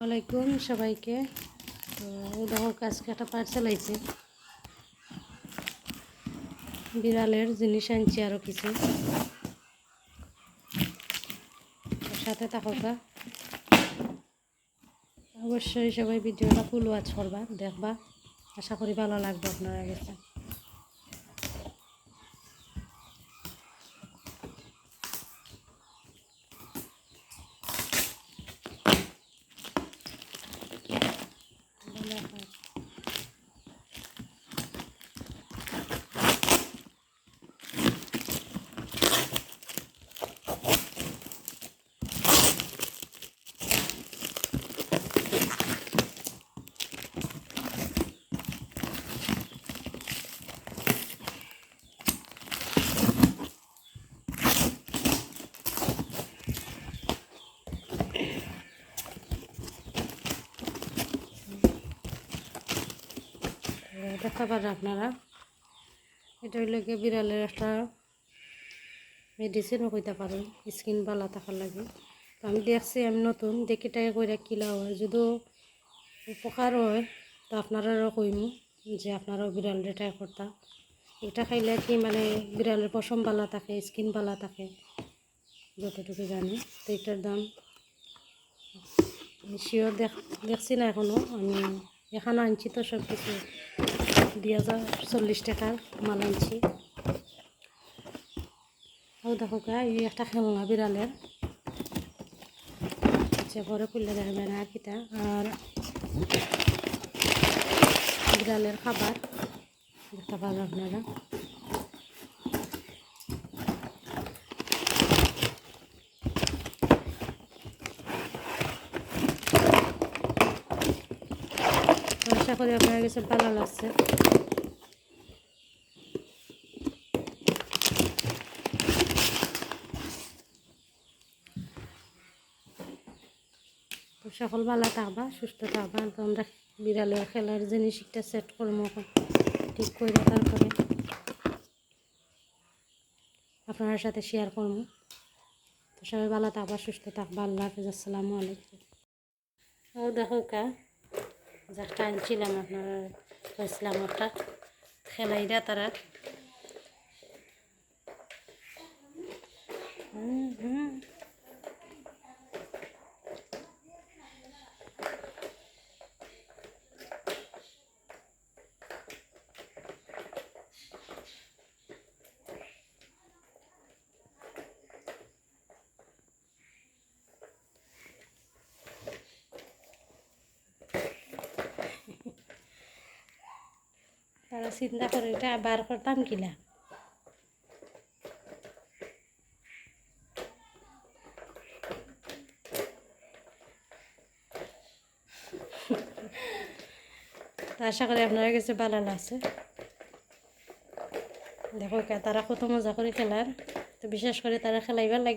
আলাইকুম সবাইকে। তো দেখো আজকে একটা পার্সেল আইছে বিড়ালের জিনিস আনছি আরও কিছু। সাথে থাকা অবশ্যই সবাই ভিডিওটা ফুল ওয়াচ করবা, দেখবা। আশা করি ভালো লাগবে আপনারা কাছে ভালো হয়। তো দেখতে পারেন আপনারা। এটা হইলে গিয়ে বিড়ালের একটা মেডিসিনও কইতে পারেন স্কিন ভালো থাকার লাগে। তো আমি দেখছি, আমি নতুন, দেখি টাকা কইরা কিলা হয়। যদিও উপকার হয়, তো আপনারাও কইমু যে আপনারাও বিড়াল ট্রাই করতাম এটা খাইলে কি মানে বিড়ালের পশম ভালো থাকে স্কিন ভালো থাকে, যতটুকু জানি। তো এটার দাম শিওর দেখ, দেখছি না এখনও আমি এখানে আনছি তো সব কিছু দুই হাজার চল্লিশ টাকার মাল আনছি। ও দেখো গা, এই একটা খেলনা বিড়ালের। আচ্ছা পরে খুললে দেখবে না আর কিটা। আর বিড়ালের খাবার। দেখতে পাবেন আপনারা তো আশা করি আপনার কাছে ভালো লাগছে। সকল ভালো থাকবা, সুস্থ থাকবা আমরা বিড়ালের খেলার জিনিস একটা সেট করব ঠিক করে তারপরে আপনার সাথে শেয়ার করব। তো সবাই ভালো থাকবা, সুস্থ থাকবা, আল্লাহ হাফিজ, আসসালামু আলাইকুম। ও দেখো কা যাটা আনছিলাম আপনারা কইছিলাম একটা খেলাইরা তারা তারা চিন্তা করে, এটা বার করতাম কিলা? আশা করি আপনারা কাছে ভালো লাগছে দেখো তারা কত মজা করে খেলার। তো বিশেষ করে তারা খেলাইবার লাগবে